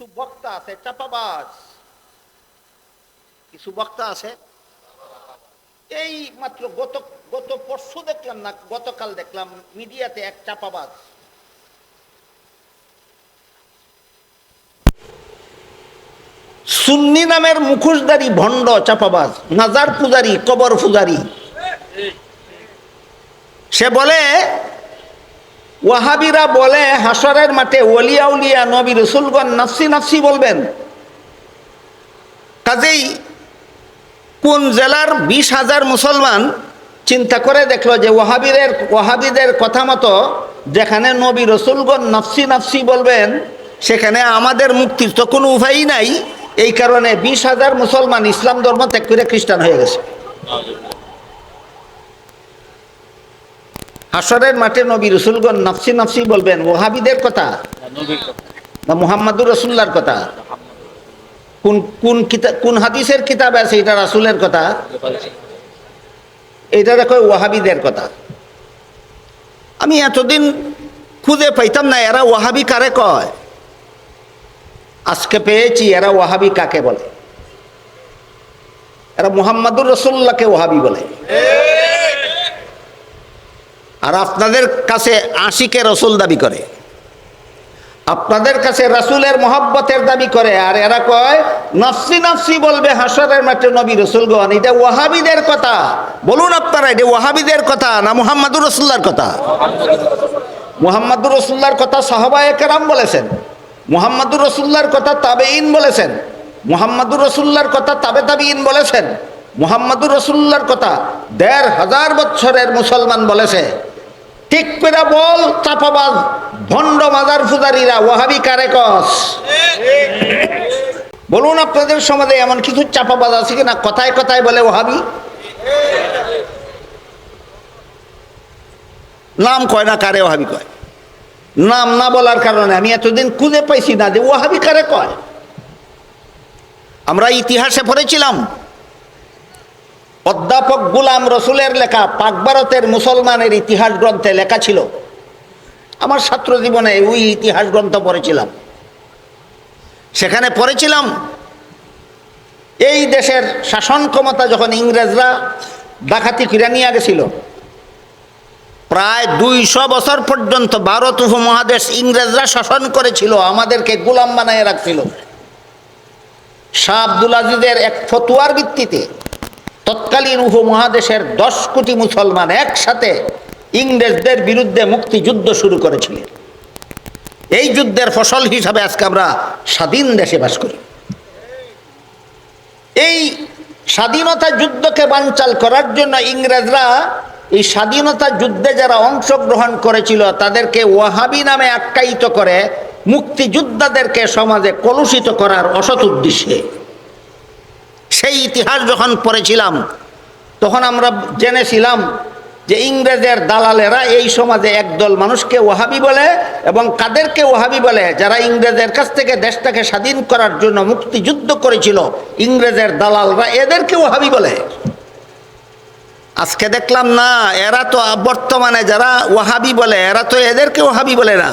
কিছু বক্তা আছে, চাপাবাজ। কিছু বক্তা আছে। এই মাত্র গত গত পরশু দেখলাম না, গতকাল দেখলাম মিডিয়াতে এক চাপাবাজ। সুন্নি নামের মুখোশধারী ভণ্ড চাপাবাজ, নাজার পূজারি, কবর পূজারি। সে বলে ওয়াহাবিরা বলে হাসরের মাঠে ওলিয়া উলিয়া নবী রসুলগণ নাফসি নাফসি বলবেন। কাজেই কোন জেলার বিশ হাজার মুসলমান চিন্তা করে দেখল যে ওয়াহাবিদের ওয়াহাবিদের কথা মতো যেখানে নবী রসুলগণ নাফসি নাফসি বলবেন, সেখানে আমাদের মুক্তির তো কোনো উপায়ই নাই। এই কারণে বিশ হাজার মুসলমান ইসলাম ধর্ম ত্যাগ করে খ্রিস্টান হয়ে গেছে। হাসরের মাঠে নবী রসুলগণ নাফসি নাফসি বলবেন ওহাবিদের কথা না মুহাম্মাদুর রসুল্লার কথা? কোন কোন কিতাব কোন হাদিসের কিতাব আছে এটা রাসুলের কথা? এটা দেখো ওয়াহাবিদের কথা। আমি এতদিন খুঁজে পাইতাম না এরা ওয়াহাবি কারে কয়? আজকে পেয়েছি এরা ওয়াহাবি কাকে বলে? এরা মুহাম্মাদুর রসুল্লাহকে ওয়াহাবি বলে। আর আপনাদের কাছে আশিকে রসুল দাবি করে। আপনাদের কাছে রাসুলের মহব্বতের দাবি করে, আর এরা কয়, নফসি নফসি বলবে হাসরের মাঠে নবী রসুলগণ এটা ওয়াহাবিদের কথা। বলুন আপনারা, এটা ওয়াহাবিদের কথা না মুহাম্মাদুর রসুল্লার কথা? মুহাম্মাদুর রসুল্লার কথা সাহবা একরাম বলেছেন। মুহাম্মাদুর রসুল্লার কথা তাবে ইন বলেছেন। মুহাম্মাদুর রসুল্লার কথা তাবে তাবিইন বলেছেন। মুহাম্মাদুর রসুল্লার কথা দেড় হাজার বছরের মুসলমান বলেছে। ঠিক করে বল, চাপাবাজ, ভণ্ড মাজার ফুজারিরা ওয়াহাবি কারেকস বলুন আপনাদের সমাজে এমন কিছু চাপাবাজ আছে কিনা? কথায় কথায় বলে ওহাবি নাম কয় না কারে ওহাবি কয়? নাম না বলার কারণে আমি এতদিন খুঁজে পাইছি না যে ওহাবি কারে কয়। আমরা ইতিহাসে পড়েছিলাম অধ্যাপক গুলাম রসুলের লেখা পাক ভারতের মুসলমানের ইতিহাস গ্রন্থে লেখা ছিল, আমার ছাত্র জীবনে ওই ইতিহাস গ্রন্থ পড়েছিলাম। সেখানে পড়েছিলাম, এই দেশের শাসন ক্ষমতা যখন ইংরেজরা ডাকাতি কিরা নিয়ে গেছিল, প্রায় দুইশো বছর পর্যন্ত ভারত উপমহাদেশ ইংরেজরা শাসন করেছিল, আমাদেরকে গোলাম বানায় রাখছিল। শাহ আব্দুল আজিজের এক ফতুয়ার ভিত্তিতে তৎকালীন উপমহাদেশের দশ কোটি মুসলমান একসাথে ইংরেজদের বিরুদ্ধে মুক্তিযুদ্ধ শুরু করেছিলেন। এই যুদ্ধের ফসল হিসাবে আজকে আমরা স্বাধীন দেশে বাস করি। এই স্বাধীনতা যুদ্ধকে বানচাল করার জন্য ইংরেজরা এই স্বাধীনতা যুদ্ধে যারা অংশগ্রহণ করেছিল, তাদেরকে ওয়াহাবি নামে আখ্যায়িত করে মুক্তিযোদ্ধাদেরকে সমাজে কলুষিত করার অসৎ উদ্দেশ্যে সেই ইতিহাস যখন পড়েছিলাম, তখন আমরা জেনেছিলাম যে ইংরেজের দালালেরা এই সমাজে একদল মানুষকে ওহাবি বলে এবং কাদেরকে ওহাবি বলে? যারা ইংরেজের কাছ থেকে দেশটাকে স্বাধীন করার জন্য মুক্তিযুদ্ধ করেছিল, ইংরেজের দালালরা এদেরকে ওহাবি বলে। আজকে দেখলাম না, এরা তো বর্তমানে যারা ওহাবি বলে, এরা তো এদেরকে ওহাবি বলে না।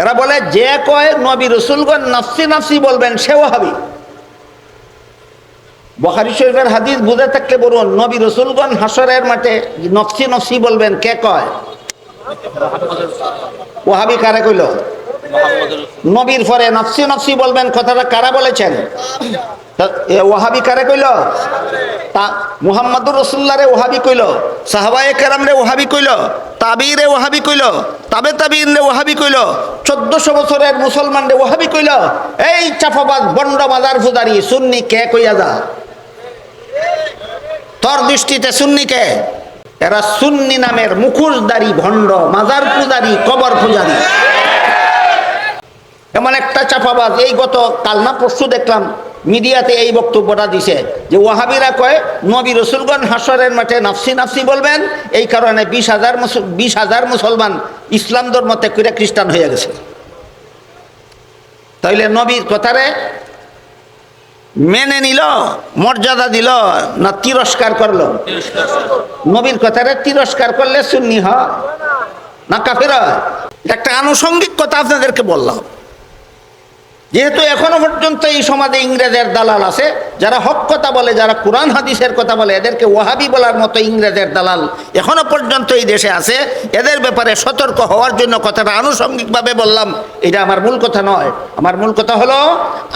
এরা বলে, যে কয় নবী রসুলগণ নাফসি নাফসি বলবেন, সে ওহাবি বখারি শরীফের হাদিস বুঝে থাকলে বলুন, নবী রসুলগণ হাসরের মাঠে নফসি নফসি বলবেন, কে কয়? ওহাবি কারে কইল? নবীর পরে নফসি নফসি বলবেন, কথাটা কারা বলেছেন? ওহাবি কারে কইল? তা, মুহাম্মাদুর রসুল্লারে ওহাবি কইল, সাহাবায়ে কেরাম রে ওহাবি কইল তাবিরে ওহাবি কইল, তাবে তাবিন রে ওহাবি কইল, চোদ্দশো বছরের মুসলমান রে ওহাবি কইল, এই চাফাবাদ বন্ড মাজার ফুদারি সুন্নি কে কইয়া যা? তোর দৃষ্টিতে সুন্নিকে এরা সুন্নি নামের মুখোশদারি ভণ্ড, মাজার পূজারি, কবর পূজারি। এমন একটা চাপাবাজ, এই গত কাল না পরশু দেখলাম, মিডিয়াতে এই বক্তব্যটা দিছে, যে ওয়াহাবিরা কয়, নবী রসুলগণ হাসরের মাঠে নাফসি নাফসি বলবেন, এই কারণে বিশ হাজার বিশ হাজার মুসলমান ইসলাম ধর্ম ত্যাগ করে খ্রিস্টান হয়ে গেছে। তাইলে নবীর কথারে মেনে নিল, মর্যাদা দিল, না তিরস্কার করল? নবীর কথারে তিরস্কার করলে সুন্নি হ না কাফের একটা আনুষঙ্গিক কথা আপনাদেরকে বললাম। যেহেতু এখনও পর্যন্ত এই সমাজে ইংরেজের দালাল আছে, যারা হক কথা বলে, যারা কোরআন, হাদিসের কথা বলে, এদেরকে ওয়াহাবি বলার মতো ইংরেজের দালাল এখনও পর্যন্ত এই দেশে আছে। এদের ব্যাপারে সতর্ক হওয়ার জন্য কথাটা আনুষঙ্গিকভাবে বললাম, এটা আমার মূল কথা নয়। আমার মূল কথা হলো,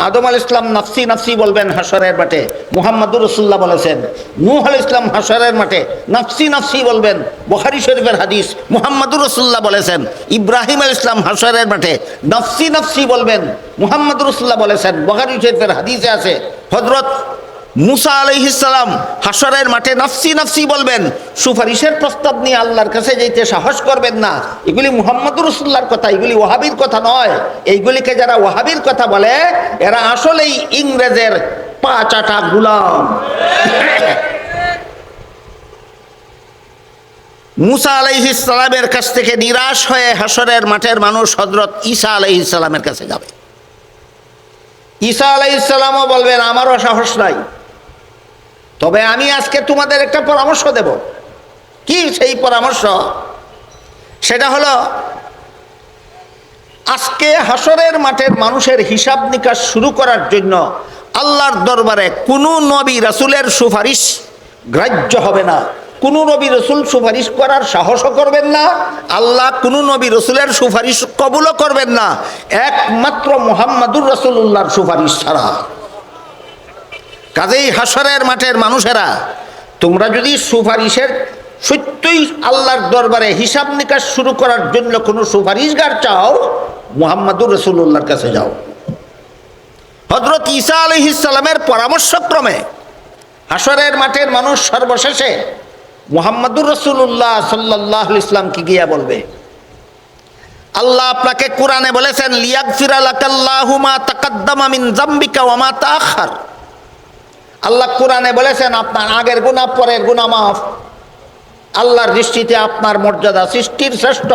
আদম আল ইসলাম নাফসি নাফসি বলবেন হাসরের মাঠে, মুহাম্মদুর রসুল্লাহ বলেছেন। নূহ আল ইসলাম হাসরের মাঠে নাফসি নাফসি বলবেন, বখারি শরীফের হাদিস মুহাম্মদুর রসুল্লাহ বলেছেন, ইব্রাহিম আল ইসলাম হাসরের মাঠে নাফসি নাফসি বলবেন মুহাম্মদ রসুল্লাহ বলেছেন, বখারি শরীফের হাদিসে আছে হজরত মুসা আলহিসাল্লাম হাসরের মাঠে নাফসি নাফসি বলবেন, সুপারিশের প্রস্তাব নিয়ে আল্লাহর কাছে যেতে সাহস করবেন না। এগুলি মুহাম্মদ রসুল্লাহর কথা, এগুলি ওহাবির কথা নয়। এইগুলিকে যারা ওহাবির কথা বলে, এরা আসলেই ইংরেজের পা চাটা গুলাম। মুসা আলাইহিসালামের কাছ থেকে নিরাশ হয়ে হাসরের মাঠের মানুষ হজরত ঈসা আলাইহিসালামের কাছে যাবে। ঈসা আলাইসালামও বলবেন, আমারও সাহস নাই। তবে আমি আজকে তোমাদের একটা পরামর্শ দেব। কি সেই পরামর্শ? সেটা হলো, আজকে হাসরের মাঠের মানুষের হিসাব নিকাশ শুরু করার জন্য আল্লাহর দরবারে কোনো নবী, রাসুলের সুপারিশ গ্রাহ্য হবে না। কোনো নবী রসুল সুপারিশ করার সাহসও করবেন না, আল্লাহ কোনো নবী রসুলের সুপারিশ কবুলও করবেন না, একমাত্র মোহাম্মদুর রসুল্লাহর সুপারিশ ছাড়া। কাজেই হাসরের মাঠের মানুষেরা, তোমরা যদি সুপারিশের সত্যই আল্লাহর দরবারে হিসাব নিকাশ শুরু করার জন্য কোনো সুপারিশগার চাও, মোহাম্মদুর রসুল্লাহর কাছে যাও। হজরত ঈসা আলহিসাল্লামের পরামর্শক্রমে হাসরের মাঠের মানুষ সর্বশেষে মোহাম্মদুর রসুল্লাহ সাল্লাহ ইসলামকে গিয়া বলবে? আল্লাহ আপনাকে কোরআনে বলেছেন আল্লাহ কোরআনে বলেছেন, আপনার আগের গুণা পরের গুণা মাফ। আল্লাহর দৃষ্টিতে আপনার মর্যাদা সৃষ্টির শ্রেষ্ঠ।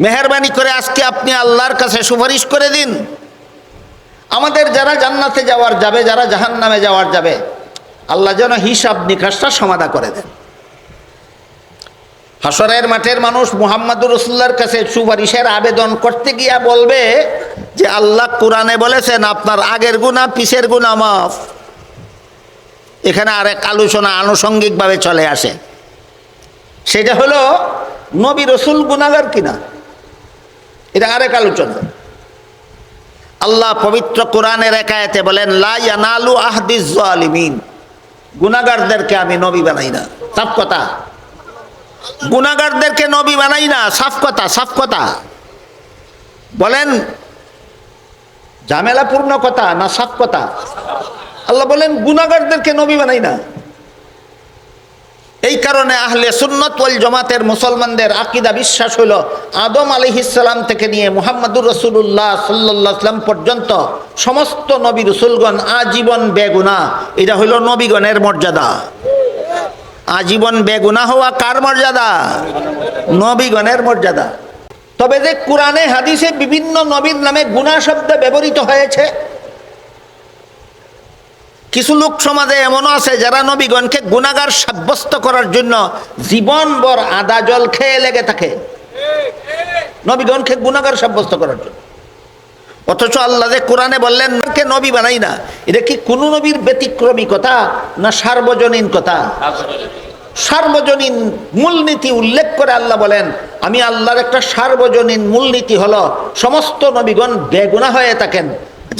মেহরবানি করে আজকে আপনি আল্লাহর কাছে সুপারিশ করে দিন। আমাদের যারা জান্নাতে যাওয়ার যাবে, যারা জাহান নামে যাওয়ার যাবে আল্লাহ যেন হিসাব নিকাশটা সমাধা করে দেন। হাসরের মাঠের মানুষ মুহাম্মদুর রসুল্লার কাছে সুপারিশের আবেদন করতে গিয়া বলবে যে আল্লাহ কোরআনে বলেছেন, আপনার আগের গুণা পিসের গুণা মাফ। এখানে আরেক আলোচনা আনুষঙ্গিকভাবে চলে আসে। সেটা হলো, নবী রসুল গুণাগার কিনা? এটা আরেক আলোচনা। আল্লাহ পবিত্র কোরআনের একায়েতে বলেন লাইয়ানালু আহদিস জালিমিন। গুনাগারদেরকে আমি নবী বানাই না। সাফ কথা। গুনাগারদেরকে নবী বানাই না, সাফ কথা সাফ কথা। বলেন ঝামেলাপূর্ণ কথা না সাফ কথা? আল্লাহ বলেন গুনাগারদেরকে নবী বানাই না। এই কারণে আহলে সুন্নত ওয়াল জমাতের মুসলমানদের আকিদা বিশ্বাস হইল আদম আলিহিসাল্লাম থেকে নিয়ে মুহাম্মদুর রসুল্লাহ সাল্লাম পর্যন্ত সমস্ত নবী রসুলগণ আজীবন বেগুনা। এটা হইল নবীগণের মর্যাদা। আজীবন বেগুনা হওয়া কার মর্যাদা? নবীগণের মর্যাদা। তবে যে কোরআনে, হাদিসে বিভিন্ন নবীর নামে গুণা শব্দ ব্যবহৃত হয়েছে কিছু লোক সমাজে এমনও আছে যারা নবীগণকে গুণাগার সাব্যস্ত করার জন্য জীবনভর আদা জল খেয়ে লেগে থাকে। নবীগণকে গুণাগার সাব্যস্ত করার জন্য। অথচ আল্লাহ যে কোরআনে বললেন কে নবী বানাই না। এটা কি কোন নবীর ব্যতিক্রমী কথা না সার্বজনীন কথা? সার্বজনীন মূলনীতি উল্লেখ করে আল্লাহ বলেন, আমি আল্লাহর একটা সার্বজনীন মূলনীতি হলো, সমস্ত নবীগণ বেগুনা হয়ে থাকেন।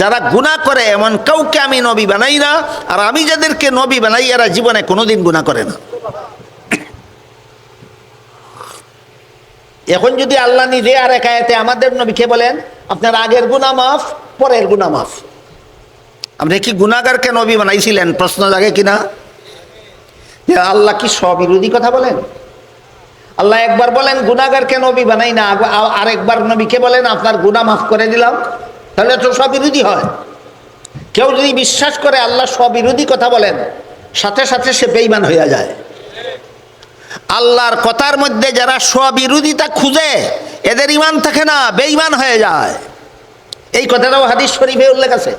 যারা গুণা করে, এমন কাউকে আমি নবী বানাই না, আর আমি যাদেরকে নবী বানাই, এরা জীবনে কোনোদিন গুণা করে না। এখন যদি আল্লাহ নিজে আর একায়তে আমাদের নবীকে বলেন, আপনার আগের গুণা মাফ, পরের গুণা মাফ। আপনি কি গুণাগারকে নবী বানাইছিলেন? প্রশ্ন জাগে কিনা? যে আল্লাহ কি স্ববিরোধী কথা বলেন? আল্লাহ একবার বলেন গুণাগারকে নবী বানাই না আরেকবার নবীকে বলেন, আপনার গুণা মাফ করে দিলাম। তাহলে তো স্ববিরোধী হয়। কেউ যদি বিশ্বাস করে আল্লাহ স্ববিরোধী কথা বলেন, সাথে সাথে সে বেইমান হইয়া যায়। আল্লাহর কথার মধ্যে যারা স্ববিরোধিতা খুঁজে, এদের ইমান থাকে না বেইমান হয়ে যায়। এই কথাটাও হাদিস শরীফে উল্লেখ আছে।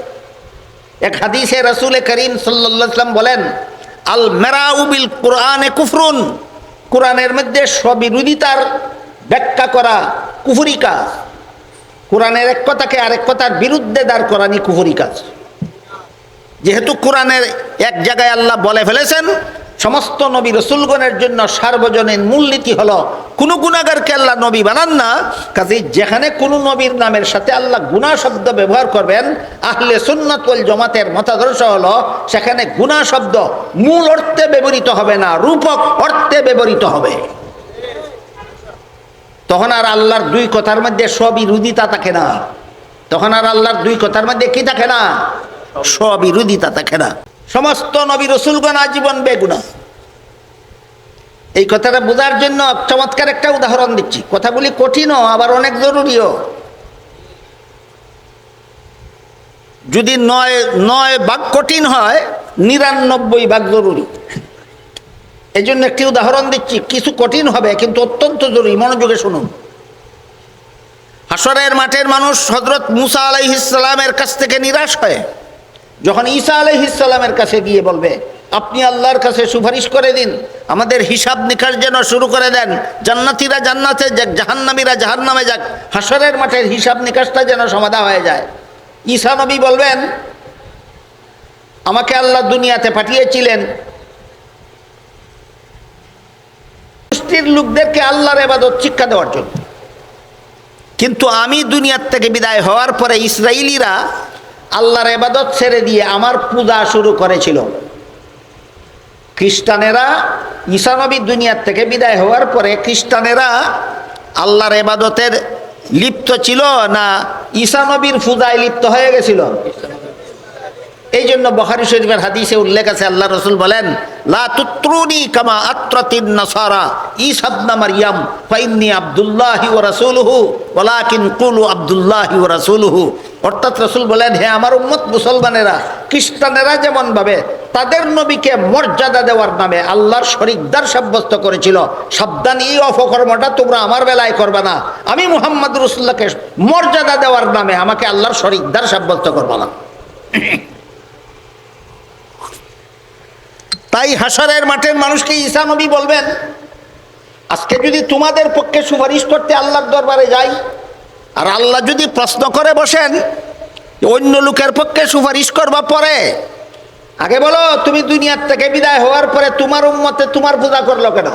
এক হাদিসে রসুল করিম সাল্লাম বলেন, আল মেরা মেরাউবিল কোরআনে কুফরুন। কোরআনের মধ্যে স্ববিরোধিতার ব্যাখ্যা করা কুফুরিকা কোরআনের এক কথাকে আরেক কথার বিরুদ্ধে দাঁড় করানি কুহুরি কাজ। যেহেতু কোরআনের এক জায়গায় আল্লাহ বলে ফেলেছেন, সমস্ত নবী রসুলগণের জন্য সার্বজনীন মূলনীতি হলো, কোনো গুণাগারকে আল্লাহ নবী বানান না, কাজে যেখানে কোনো নবীর নামের সাথে আল্লাহ গুণা শব্দ ব্যবহার করবেন, আহলে সুন্নত ওয়াল জমাতের মতাদর্শ হলো, সেখানে গুণা শব্দ মূল অর্থে ব্যবহৃত হবে না, রূপক অর্থে ব্যবহৃত হবে। তখন আর আল্লাহর দুই কথার মধ্যে স্ববিরোধিতা থাকে না। তখন আর আল্লাহর দুই কথার মধ্যে কি থাকে না? স্ববিরোধিতা থাকে না। সমস্ত নবী রসুলগণ আজীবন বেগুনা। এই কথাটা বোঝার জন্য চমৎকার একটা উদাহরণ দিচ্ছি। কথাগুলি কঠিনও, আবার অনেক জরুরিও। যদি নয় নয় ভাগ কঠিন হয়, নিরানব্বই ভাগ জরুরি। এই জন্য একটি উদাহরণ দিচ্ছি, কিছু কঠিন হবে, কিন্তু অত্যন্ত জরুরি। মনোযোগে শুনুন। হাসরের মাঠের মানুষ হজরত মুসা আলাইহিসালামের কাছ থেকে নিরাশ হয়। যখন ঈসা আলাইহিসালামের কাছে গিয়ে বলবে, আপনি আল্লাহর কাছে সুপারিশ করে দিন, আমাদের হিসাব নিকাশ যেন শুরু করে দেন, জান্নাতিরা জান্নাতে যাক, জাহান্নামীরা জাহান্নামে যাক হাসরের মাঠের হিসাব নিকাশটা যেন সমাধা হয়ে যায়। ঈসা নবী বলবেন, আমাকে আল্লাহ দুনিয়াতে পাঠিয়েছিলেন গোষ্ঠীর লোকদেরকে আল্লাহর এবাদত শিক্ষা দেওয়ার জন্য। কিন্তু আমি দুনিয়ার থেকে বিদায় হওয়ার পরে ইসরায়েলিরা আল্লাহর এবাদত ছেড়ে দিয়ে আমার পূজা শুরু করেছিল। খ্রিস্টানেরা ঈশানবী দুনিয়ার থেকে বিদায় হওয়ার পরে খ্রিস্টানেরা আল্লাহর এবাদতের লিপ্ত ছিল না ঈশানবীর পূজায় লিপ্ত হয়ে গেছিল? এই জন্য বখারি শরীফের হাদিসে উল্লেখ আছে, আল্লাহ রসুল বলেন, লা ফাইন্নি আব্দুল্লাহি রসুল বলেন আমার মুসলমানেরা তাদের নবীকে মর্যাদা দেওয়ার নামে আল্লাহর শরিকদার সাব্যস্ত করেছিল। সাবধান, এই অপকর্মটা তোমরা আমার বেলায় করবে না। আমি মুহাম্মদ রসুল্লাহকে মর্যাদা দেওয়ার নামে আমাকে আল্লাহর শরিকদার সাব্যস্ত করব না। তাই হাসরের মাঠের মানুষকে ঈসা নবী বলবেন, আজকে যদি তোমাদের পক্ষে সুপারিশ করতে আল্লাহর দরবারে যাই, আর আল্লাহ যদি প্রশ্ন করে বসেন অন্য লোকের পক্ষে সুপারিশ করবা পরে, আগে বলো, তুমি দুনিয়ার থেকে বিদায় হওয়ার পরে তোমার উন্মতে তোমার পূজা করল কেন?